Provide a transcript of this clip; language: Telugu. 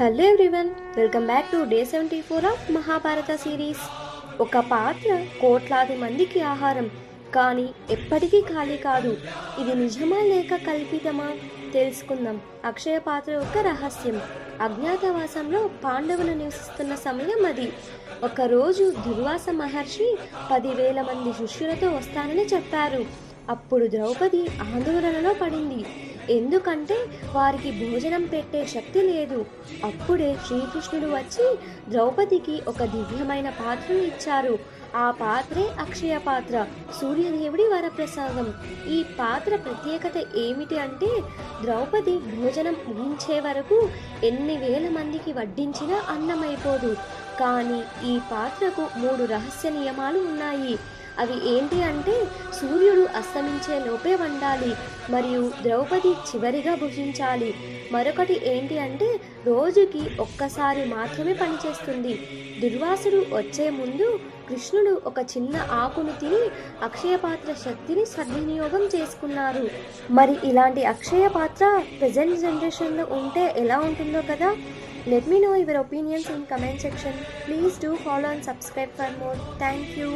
Hello everyone welcome back to day seventy four of Mahabharata series ఒక పాత్ర కోట్లాది మందికి ఆహారం కానీ ఎప్పటికీ ఖాళీ కాదు. ఇది నిజమా లేక కల్పితమా? తెలుసుకుందాం. అక్షయ పాత్ర యొక్క రహస్యం. అజ్ఞాతవాసంలో పాండవులు నివసిస్తున్న సమయం అది. ఒకరోజు దుర్వాస మహర్షి పదివేల మంది శిష్యులతో వస్తానని చెప్పారు. అప్పుడు ద్రౌపది ఆందోళనలో పడింది. ఎందుకంటే వారికి భోజనం పెట్టే శక్తి లేదు. అప్పుడే శ్రీకృష్ణుడు వచ్చి ద్రౌపదికి ఒక దివ్యమైన పాత్రను ఇచ్చారు. ఆ పాత్రే అక్షయ పాత్ర సూర్యదేవుడి వరప్రసాదం. ఈ పాత్ర ప్రత్యేకత ఏమిటి అంటే ద్రౌపది భోజనం ముగించే వరకు ఎన్ని వేల మందికి వడ్డించినా అన్నమైపోదు. కానీ ఈ పాత్రకు మూడు రహస్య నియమాలు ఉన్నాయి. అవి ఏంటి అంటే సూర్యుడు అస్తమించే లోపే వండాలి మరియు ద్రౌపది చివరిగా భుజించాలి. మరొకటి ఏంటి అంటే రోజుకి ఒక్కసారి మాత్రమే పనిచేస్తుంది. దుర్వాసుడు వచ్చే ముందు కృష్ణుడు ఒక చిన్న ఆకును తిని అక్షయపాత్ర శక్తిని సద్వినియోగం చేసుకున్నారు. మరి ఇలాంటి అక్షయ పాత్ర ప్రజెంట్ జనరేషన్లో ఉంటే ఎలా ఉంటుందో కదా? Let me know your opinions in comment section please do follow and subscribe for more thank you